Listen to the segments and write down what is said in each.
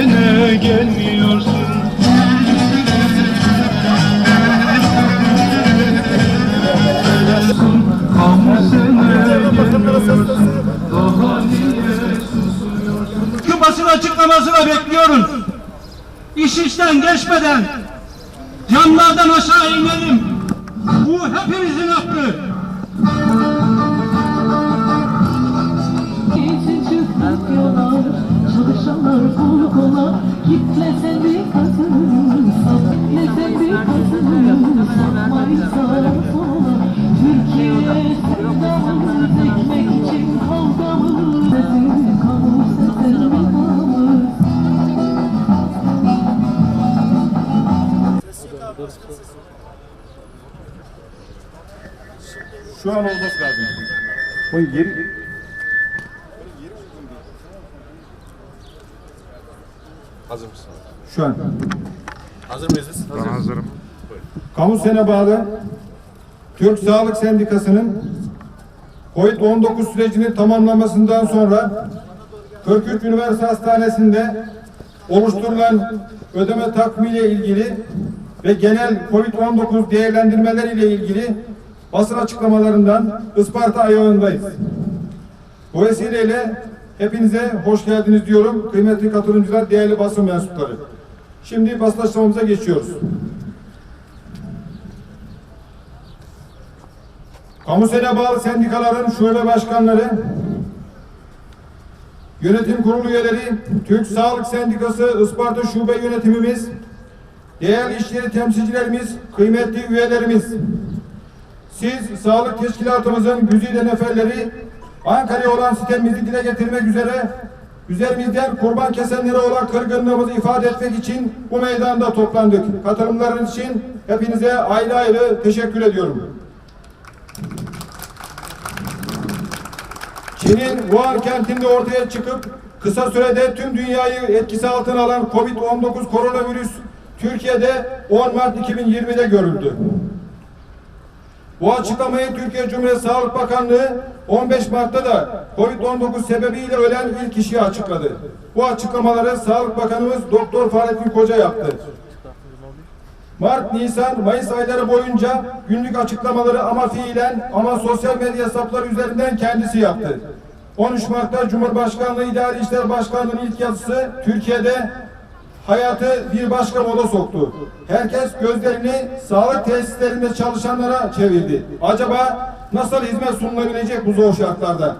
Sene gelmiyorsun Kamu sene gelmiyorsun Daha niye susuyorsun açıklamasını bekliyoruz. İş işten geçmeden camlardan aşağı inelim. Kola Gitme sendikasını sat Ne sendikasını satmayı sağa sola Türkiye sevdamız Ekmek için kavgamız Sesin Şu an olması lazım. Bu yeri... Hazır mısın? Şu an. Hazır mıyız? Ben hazırım. Kamu sene bağlı Türk Sağlık Sendikası'nın COVID-19 sürecinin tamamlanmasından sonra 43 Üniversite Hastanesi'nde oluşturulan ödeme takvimiyle ilgili ve genel COVID-19 değerlendirmeleriyle ilgili basın açıklamalarından Isparta ayağındayız. Bu vesileyle hepinize hoş geldiniz diyorum. Kıymetli katılımcılar, değerli basın mensupları. Şimdi basın açıklamamıza geçiyoruz. Kamu sene bağlı sendikaların şube başkanları, yönetim kurulu üyeleri, Türk Sağlık Sendikası Isparta Şube Yönetimimiz, değerli işleri temsilcilerimiz, kıymetli üyelerimiz, siz sağlık teşkilatımızın güzide neferleri Ankara'ya olan sitemizi dile getirmek üzere üzerimizden kurban kesenlere olan kırgınlığımızı ifade etmek için bu meydanda toplandık. Katılımlarınız için hepinize ayrı ayrı teşekkür ediyorum. Çin'in Wuhan kentinde ortaya çıkıp kısa sürede tüm dünyayı etkisi altına alan Covid-19 koronavirüs Türkiye'de 10 Mart 2020'de görüldü. Bu açıklamayı Türkiye Cumhuriyeti Sağlık Bakanlığı 15 Mart'ta da Covid-19 sebebiyle ölen ilk kişiyi açıkladı. Bu açıklamaları Sağlık Bakanımız Doktor Fahrettin Koca yaptı. Mart, Nisan, Mayıs ayları boyunca günlük açıklamaları ama fiilen ama sosyal medya hesapları üzerinden kendisi yaptı. 13 Mart'ta Cumhurbaşkanlığı İdari İşler Başkanlığı'nın ilk yazısı Türkiye'de hayatı bir başka moda soktu. Herkes gözlerini sağlık tesislerinde çalışanlara çevirdi. Acaba nasıl hizmet sunulabilecek bu zor şartlarda?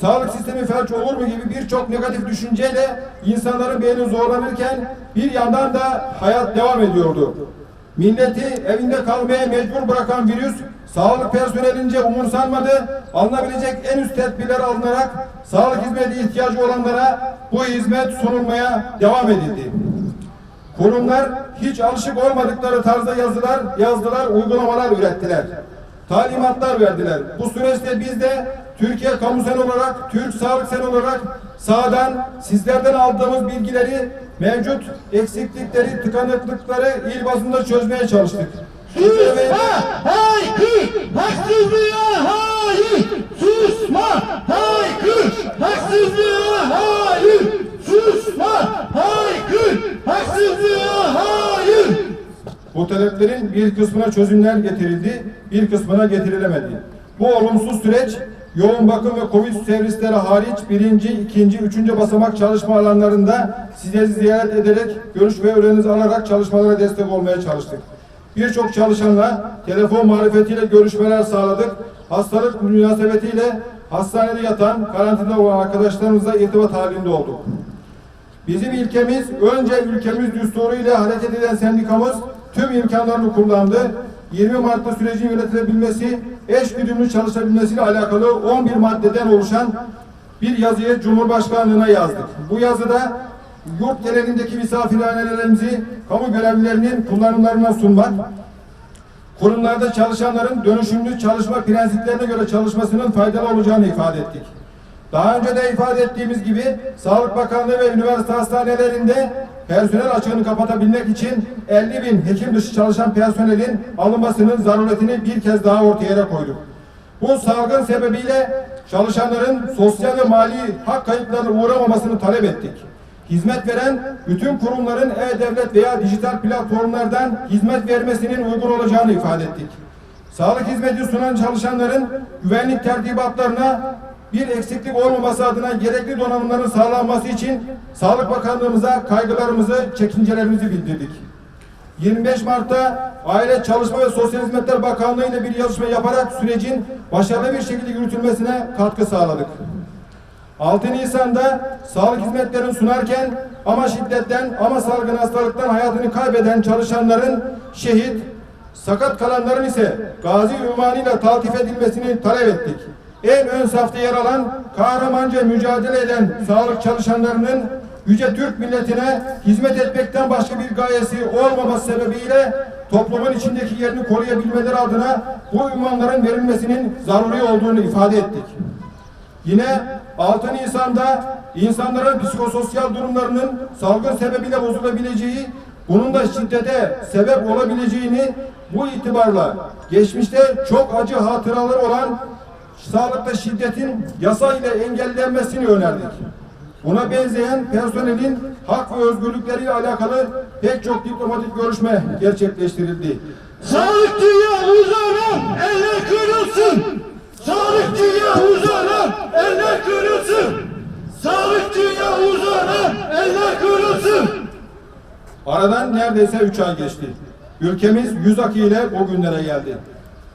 Sağlık sistemi felç olur mu gibi birçok negatif düşünceyle insanların beyni zorlanırken bir yandan da hayat devam ediyordu. Milleti evinde kalmaya mecbur bırakan virüs sağlık personelince umursanmadı, alınabilecek en üst tedbirler alınarak sağlık hizmeti ihtiyacı olanlara bu hizmet sunulmaya devam edildi. Kurumlar hiç alışık olmadıkları tarzda yazılar yazdılar, uygulamalar ürettiler. Talimatlar verdiler. Bu süreçte biz de Türkiye Kamu Sen olarak, Türk Sağlık Sen olarak sahadan sizlerden aldığımız bilgileri, mevcut eksiklikleri, tıkanıklıkları il bazında çözmeye çalıştık. Haksızlığa hayır, susma, haykır, haksızlığa hayır, susma, haykır, haksızlığa hayır. Bu taleplerin bir kısmına çözümler getirildi, bir kısmına getirilemedi. Bu olumsuz süreç yoğun bakım ve Covid servisleri hariç birinci, ikinci, üçüncü basamak çalışma alanlarında size ziyaret ederek görüş ve öğreninizi alarak çalışmalara destek olmaya çalıştık. Birçok çalışanla telefon marifetiyle görüşmeler sağladık. Hastalık münasebetiyle hastanede yatan, karantinada olan arkadaşlarımızla irtibat halinde olduk. Bizim ilkemiz önce ülkemiz düsturu hareket eden sendikamız tüm imkanlarını kullandı. 20 Mart'ta sürecin yönetilebilmesi, eş güdümlü çalışabilmesiyle alakalı 11 maddeden oluşan bir yazıyı Cumhurbaşkanlığına yazdık. Bu yazıda yurt genelindeki misafirhanelerimizi kamu görevlilerinin kullanımlarına sunmak, kurumlarda çalışanların dönüşümlü çalışma prensiplerine göre çalışmasının faydalı olacağını ifade ettik. Daha önce de ifade ettiğimiz gibi Sağlık Bakanlığı ve üniversite hastanelerinde personel açığını kapatabilmek için 50 bin hekim dışı çalışan personelin alınmasının zaruretini bir kez daha ortaya koyduk. Bu salgın sebebiyle çalışanların sosyal ve mali hak kayıplarına uğramamasını talep ettik. Hizmet veren bütün kurumların e-devlet veya dijital platformlardan hizmet vermesinin uygun olacağını ifade ettik. Sağlık hizmeti sunan çalışanların güvenlik tertibatlarına bir eksiklik olmaması adına gerekli donanımların sağlanması için Sağlık Bakanlığımıza kaygılarımızı, çekincelerimizi bildirdik. 25 Mart'ta Aile Çalışma ve Sosyal Hizmetler Bakanlığı ile bir yazışma yaparak sürecin başarılı bir şekilde yürütülmesine katkı sağladık. 6 Nisan'da sağlık hizmetlerini sunarken ama şiddetten ama salgın hastalıktan hayatını kaybeden çalışanların şehit, sakat kalanların ise gazi ünvanıyla taltif edilmesini talep ettik. En ön safta yer alan kahramanca mücadele eden sağlık çalışanlarının Yüce Türk milletine hizmet etmekten başka bir gayesi olmaması sebebiyle toplumun içindeki yerini koruyabilmeleri adına bu ünvanların verilmesinin zaruri olduğunu ifade ettik. Yine 6 Nisan'da insanların psikososyal durumlarının salgın sebebiyle bozulabileceği, bunun da şiddete sebep olabileceğini bu itibarla geçmişte çok acı hatıralar olan sağlıkta şiddetin yasa ile engellenmesini önerdik. Buna benzeyen personelin hak ve özgürlükleriyle alakalı pek çok diplomatik görüşme gerçekleştirildi. Sağlıkçıya uzanan eller kırılsın. Sağlıkçıya uzanan eller kırılsın. Sağlıkçıya uzanan eller kırılsın. Aradan neredeyse üç ay geçti. Ülkemiz yüz akı ile o günlere geldi.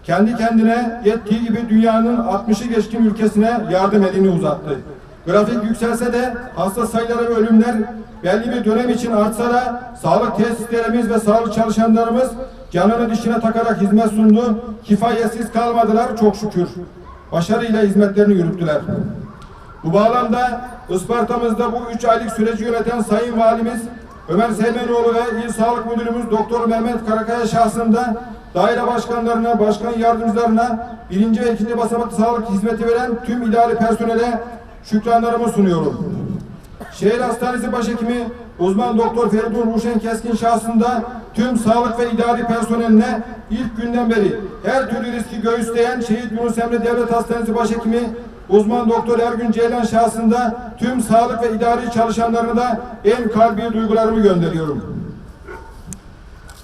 Kendi kendine yettiği gibi dünyanın 60'ı geçkin ülkesine yardım elini uzattı. Grafik yükselse de hasta sayıları ve ölümler belli bir dönem için artsa da sağlık tesislerimiz ve sağlık çalışanlarımız canını dişine takarak hizmet sundu. Kifayetsiz kalmadılar çok şükür. Başarıyla hizmetlerini yürüttüler. Bu bağlamda Isparta'mızda bu üç aylık süreci yöneten Sayın Valimiz Ömer Seymenoğlu ve İl Sağlık Müdürümüz Doktor Mehmet Karakaya şahsında daire başkanlarına, başkan yardımcılarına, birinci ve ikinci basamaklı sağlık hizmeti veren tüm idari personele şükranlarımı sunuyorum. Şehir Hastanesi Başhekimi uzman doktor Feridun Ruşen Keskin şahsında tüm sağlık ve idari personeline ilk günden beri her türlü riski göğüsleyen Şehit Yunus Emre Devlet Hastanesi Başhekimi uzman doktor Ergün Ceylan şahsında tüm sağlık ve idari çalışanlarına da en kalbi duygularımı gönderiyorum.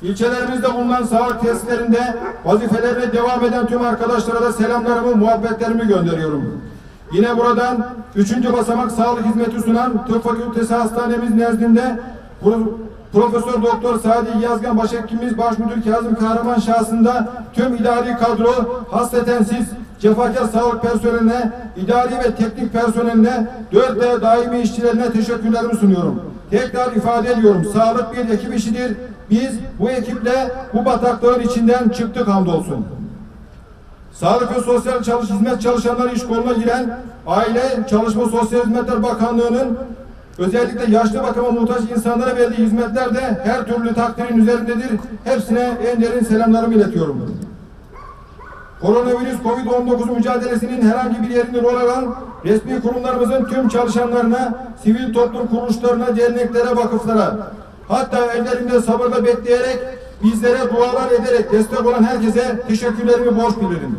İlçelerimizde bulunan sağlık tesislerinde vazifelerine devam eden tüm arkadaşlara da selamlarımı, muhabbetlerimi gönderiyorum. Yine buradan üçüncü basamak sağlık hizmeti sunan Tıp Fakültesi Hastanemiz nezdinde Pro- Profesör Doktor Sadi Yazgan Başhekimimiz Başmüdür Kazım Kahraman şahsında tüm idari kadro hasreten siz cefakar sağlık personeline, idari ve teknik personeline, dört ve daimi işçilerine teşekkürlerimi sunuyorum. Tekrar ifade ediyorum. Sağlık bir ekip işidir. Biz bu ekiple bu bataklığın içinden çıktık hamdolsun. Sağlık ve Sosyal Çalış Hizmet Çalışanları iş koluna giren Aile Çalışma Sosyal Hizmetler Bakanlığı'nın özellikle yaşlı bakıma muhtaç insanlara verdiği hizmetler de her türlü takdirin üzerindedir. Hepsine en derin selamlarımı iletiyorum. Koronavirüs Covid-19 mücadelesinin herhangi bir yerinde rol alan resmi kurumlarımızın tüm çalışanlarına, sivil toplum kuruluşlarına, derneklere, vakıflara, hatta ellerinde sabırla bekleyerek, bizlere dualar ederek destek olan herkese teşekkürlerimi borç bilirim.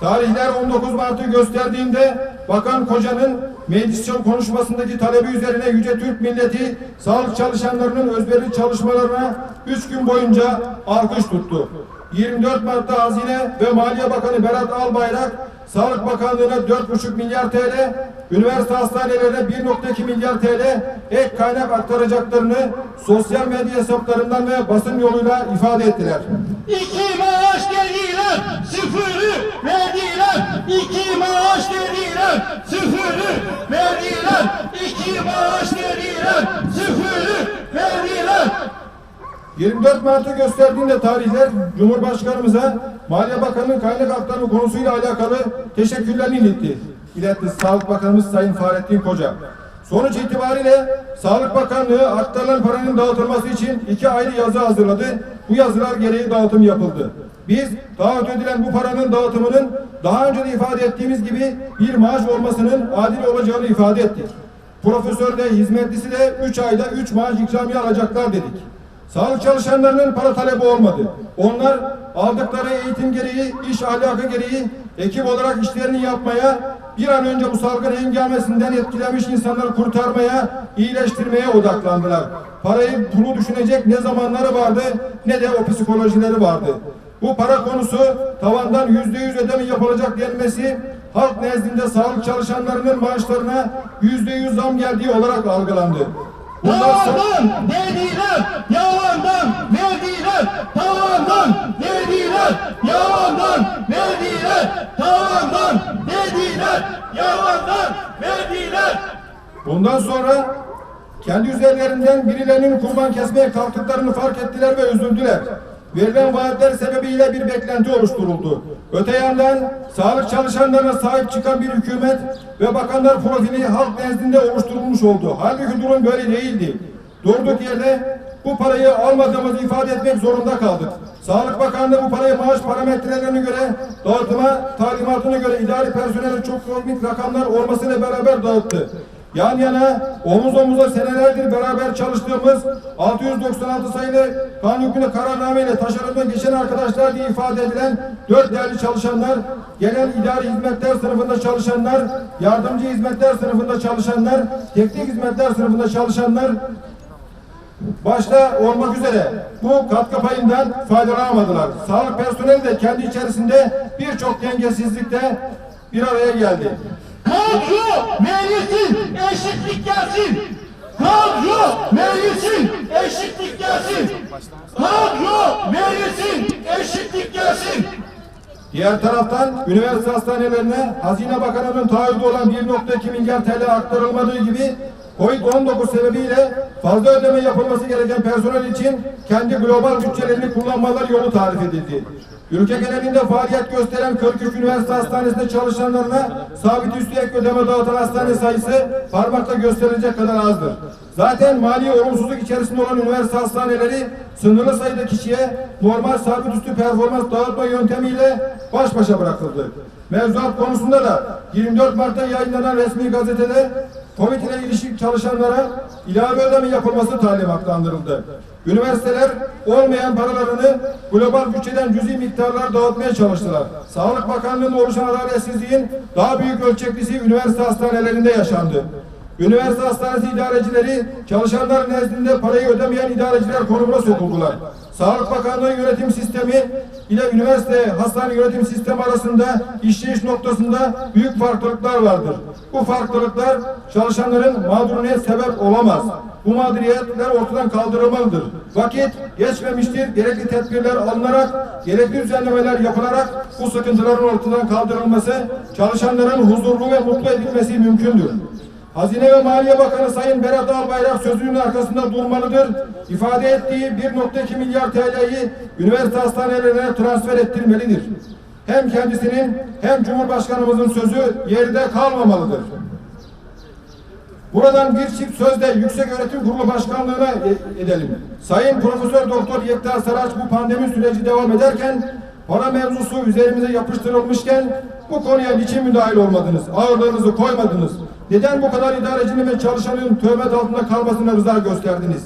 Tarihler 19 Mart'ı gösterdiğinde Bakan Koca'nın meclis konuşmasındaki talebi üzerine Yüce Türk milleti sağlık çalışanlarının özverili çalışmalarına 3 gün boyunca alkış tuttu. 24 Mart'ta Hazine ve Maliye Bakanı Berat Albayrak Sağlık Bakanlığı'na 4,5 milyar TL, üniversite hastanelerine 1,2 milyar TL ek kaynak aktaracaklarını sosyal medya hesaplarından ve basın yoluyla ifade ettiler. İki maaş dediler, sıfırı verdiler. İki maaş dediler, sıfırı verdiler. İki maaş dediler, sıfırı verdiler. 24 Mart'ı gösterdiğinde tarihler Cumhurbaşkanımıza Maliye Bakanı'nın kaynak aktarımı konusuyla alakalı teşekkürlerini iletti. İletti Sağlık Bakanımız Sayın Fahrettin Koca. Sonuç itibariyle Sağlık Bakanlığı aktarılan paranın dağıtılması için iki ayrı yazı hazırladı. Bu yazılar gereği dağıtım yapıldı. Biz taahhüt edilen bu paranın dağıtımının daha önce de ifade ettiğimiz gibi bir maaş olmasının adil olacağını ifade ettik. Profesör de hizmetlisi de 3 ayda 3 maaş ikramiye alacaklar dedik. Sağlık çalışanlarının para talebi olmadı. Onlar aldıkları eğitim gereği, iş ahlakı gereği ekip olarak işlerini yapmaya, bir an önce bu salgın hengamesinden etkilenmiş insanları kurtarmaya, iyileştirmeye odaklandılar. Parayı, pulu düşünecek ne zamanları vardı ne de o psikolojileri vardı. Bu para konusu tavandan yüzde yüz ödeme yapılacak denmesi halk nezdinde sağlık çalışanlarının maaşlarına yüzde yüz zam geldiği olarak algılandı. Bunlar sa- Tavandan verdiler, yalandan verdiler, tavandan verdiler, yalandan verdiler, tavandan verdiler, yalandan verdiler. Bundan sonra kendi üzerlerinden birilerinin kurban kesmeye kalktıklarını fark ettiler ve üzüldüler. Verilen vaatler sebebiyle bir beklenti oluşturuldu. Öte yandan sağlık çalışanlarına sahip çıkan bir hükümet ve bakanlar profili halk nezdinde oluşturulmuş oldu. Halbuki durum böyle değildi. Durduk yerde bu parayı almadığımızı ifade etmek zorunda kaldık. Sağlık Bakanlığı bu parayı maaş parametrelerine göre dağıtıma talimatına göre idari personele çok komik rakamlar olmasıyla beraber dağıttı. Yan yana omuz omuza senelerdir beraber çalıştığımız 696 sayılı kanun hükmünde kararnameyle taşerondan geçen arkadaşlar diye ifade edilen dört değerli çalışanlar, genel idari hizmetler sınıfında çalışanlar, yardımcı hizmetler sınıfında çalışanlar, teknik hizmetler sınıfında çalışanlar, başta olmak üzere bu katkı payından faydalanamadılar. Sağlık personeli de kendi içerisinde birçok dengesizlikte bir araya geldi. Kadro meclisin eşitlik gelsin. Kadro meclisin eşitlik gelsin. Kadro meclisin eşitlik gelsin. Diğer taraftan üniversite hastanelerine Hazine Bakanı'nın taahhüdü olan 1.2 milyar TL aktarılmadığı gibi Covid-19 sebebiyle fazla ödeme yapılması gereken personel için kendi global bütçelerini kullanmaları yolu tarif edildi. Ülke genelinde faaliyet gösteren 43 üniversite hastanesinde çalışanlarına sabit üstü ek ödeme dağıtan hastane sayısı parmakla gösterilecek kadar azdır. Zaten mali olumsuzluk içerisinde olan üniversite hastaneleri sınırlı sayıda kişiye normal sabit üstü performans dağıtma yöntemiyle baş başa bırakıldı. Mevzuat konusunda da 24 Mart'ta yayınlanan resmi gazetede İle ilişkin çalışanlara ilave ödeme yapılması talimatlandırıldı. Üniversiteler olmayan paralarını global bütçeden cüzi miktarlar dağıtmaya çalıştılar. Sağlık Bakanlığı'nda oluşan adaletsizliğin daha büyük ölçeklisi üniversite hastanelerinde yaşandı. Üniversite hastanesi idarecileri çalışanlar nezdinde parayı ödemeyen idareciler konumuna sokuldular. Sağlık Bakanlığı yönetim sistemi ile üniversite hastane yönetim sistemi arasında işleyiş noktasında büyük farklılıklar vardır. Bu farklılıklar çalışanların mağduriyet sebep olamaz. Bu mağduriyetler ortadan kaldırılmalıdır. Vakit geçmemiştir. Gerekli tedbirler alınarak, gerekli düzenlemeler yapılarak bu sıkıntıların ortadan kaldırılması, çalışanların huzurlu ve mutlu edilmesi mümkündür. Hazine ve Maliye Bakanı Sayın Berat Albayrak sözünün arkasında durmalıdır. İfade ettiği 1.2 milyar TL'yi üniversite hastanelerine transfer ettirmelidir. Hem kendisinin hem Cumhurbaşkanımızın sözü yerinde kalmamalıdır. Buradan bir çift sözle Yüksek Öğretim Kurulu Başkanlığı'na e- edelim. Sayın Profesör Doktor Yekta Saraç bu pandemi süreci devam ederken para mevzusu üzerimize yapıştırılmışken bu konuya niçin müdahil olmadınız? Ağırlığınızı koymadınız. Neden bu kadar idarecinin ve çalışanın töhmet altında kalmasına rıza gösterdiniz?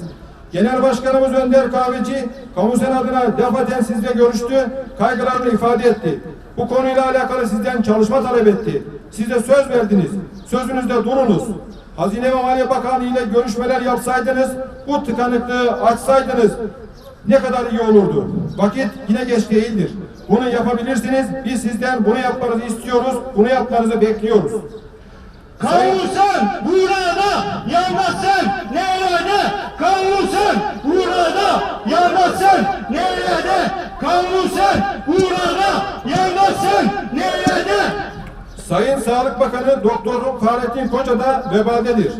Genel Başkanımız Önder Kahveci, kamu sen adına defaten sizle görüştü, kaygılarını ifade etti. Bu konuyla alakalı sizden çalışma talep etti. Siz de söz verdiniz. Sözünüzde durunuz. Hazine ve Maliye Bakanı ile görüşmeler yapsaydınız, bu tıkanıklığı açsaydınız ne kadar iyi olurdu. Vakit yine geç değildir. Bunu yapabilirsiniz. Biz sizden bunu yapmanızı istiyoruz. Bunu yapmanızı bekliyoruz. Kavursan burada, yanmazsan nerede? Kavursan burada, yanmazsan nerede? Kavursan burada, yanmazsan nerede? Sayın Sağlık Bakanı Doktor Fahrettin Koca da vebaldedir.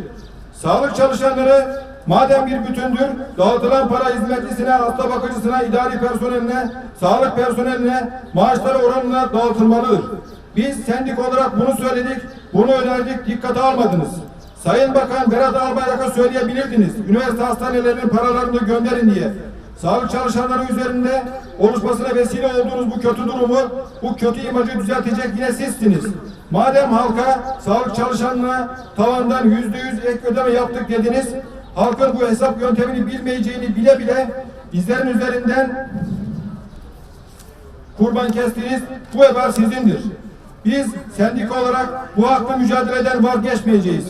Sağlık çalışanları madem bir bütündür, dağıtılan para hizmetlisine, hasta bakıcısına, idari personeline, sağlık personeline maaşları oranına dağıtılmalıdır. Biz sendik olarak bunu söyledik, bunu önerdik, dikkate almadınız. Sayın Bakan Berat Albayrak'a söyleyebilirdiniz. Üniversite hastanelerinin paralarını gönderin diye. Sağlık çalışanları üzerinde oluşmasına vesile olduğunuz bu kötü durumu, bu kötü imajı düzeltecek yine sizsiniz. Madem halka sağlık çalışanına tavandan yüzde yüz ek ödeme yaptık dediniz, halkın bu hesap yöntemini bilmeyeceğini bile bile bizlerin üzerinden kurban kestiniz, bu vebal sizindir. Biz sendika olarak bu haklı mücadeleden vazgeçmeyeceğiz.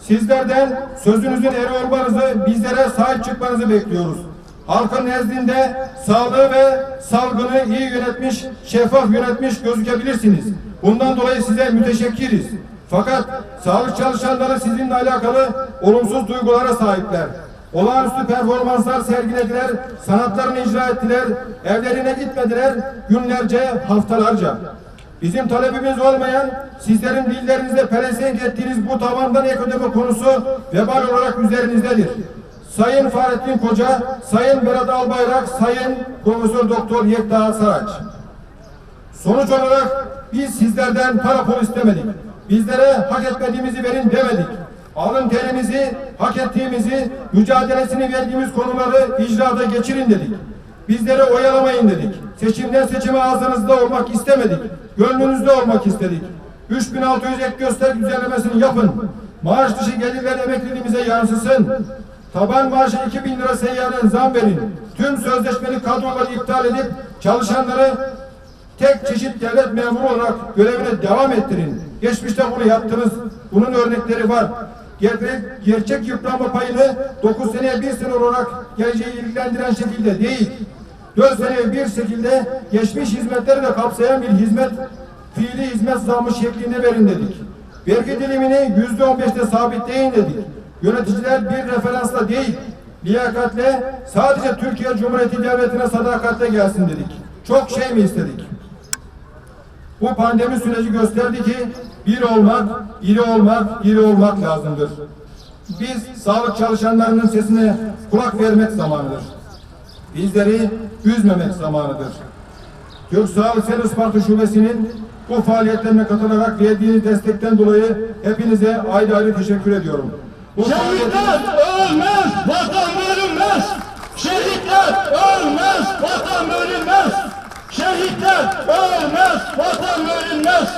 Sizlerden sözünüzün eri olmanızı, bizlere sahip çıkmanızı bekliyoruz. Halkın nezdinde sağlığı ve salgını iyi yönetmiş, şeffaf yönetmiş gözükebilirsiniz. Bundan dolayı size müteşekkiriz. Fakat sağlık çalışanları sizinle alakalı olumsuz duygulara sahipler. Olağanüstü performanslar sergilediler, sanatlarını icra ettiler, evlerine gitmediler günlerce, haftalarca. Bizim talebimiz olmayan, sizlerin dillerinizde pelesenk ettiğiniz bu tavandan ek ödeme konusu vebal olarak üzerinizdedir. Sayın Fahrettin Koca, Sayın Berat Albayrak, Sayın Profesör Doktor Yekta Saraç. Sonuç olarak biz sizlerden para pul istemedik. Bizlere hak etmediğimizi verin demedik. Alın terimizi, hak ettiğimizi, mücadelesini verdiğimiz konuları icrada geçirin dedik. Bizleri oyalamayın dedik. Seçimden seçime ağzınızda olmak istemedik. Gönlünüzde olmak istedik. 3600 ek gösterge düzenlemesini yapın. Maaş dışı gelirler emekliliğimize yansısın. Taban maaşı 2000 lira seyyanen zam verin. Tüm sözleşmeli kadroları iptal edip çalışanları tek çeşit devlet memuru olarak görevine devam ettirin. Geçmişte bunu yaptınız. Bunun örnekleri var. Ger- Gerçek yıpranma payını 9 seneye 1 sene olarak geleceği ilgilendiren şekilde değil, 4 seneye bir şekilde geçmiş hizmetleri de kapsayan bir hizmet, fiili hizmet zammı şeklinde verin dedik. Vergi dilimini yüzde on beşte sabitleyin dedik. Yöneticiler bir referansla değil, liyakatle sadece Türkiye Cumhuriyeti Devleti'ne sadakatle gelsin dedik. Çok şey mi istedik? Bu pandemi süreci gösterdi ki bir olmak, iri olmak, iri olmak lazımdır. Biz sağlık çalışanlarının sesine kulak vermek zamanıdır. Bizleri üzmemek zamanıdır. Sağlık Sen Isparta Şubesi'nin bu faaliyetlerine katılarak verdiğiniz destekten dolayı hepinize ayrı ayrı teşekkür ediyorum. Bu Şehitler ölmez, vatan bölünmez. Şehitler ölmez, vatan bölünmez. Şehitler ölmez, vatan bölünmez.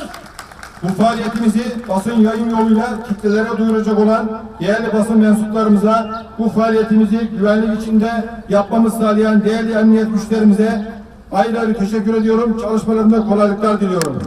Bu faaliyetimizi basın yayın yoluyla kitlelere duyuracak olan değerli basın mensuplarımıza, bu faaliyetimizi güvenlik içinde yapmamız sağlayan değerli emniyet güçlerimize ayrı ayrı teşekkür ediyorum. Çalışmalarında kolaylıklar diliyorum.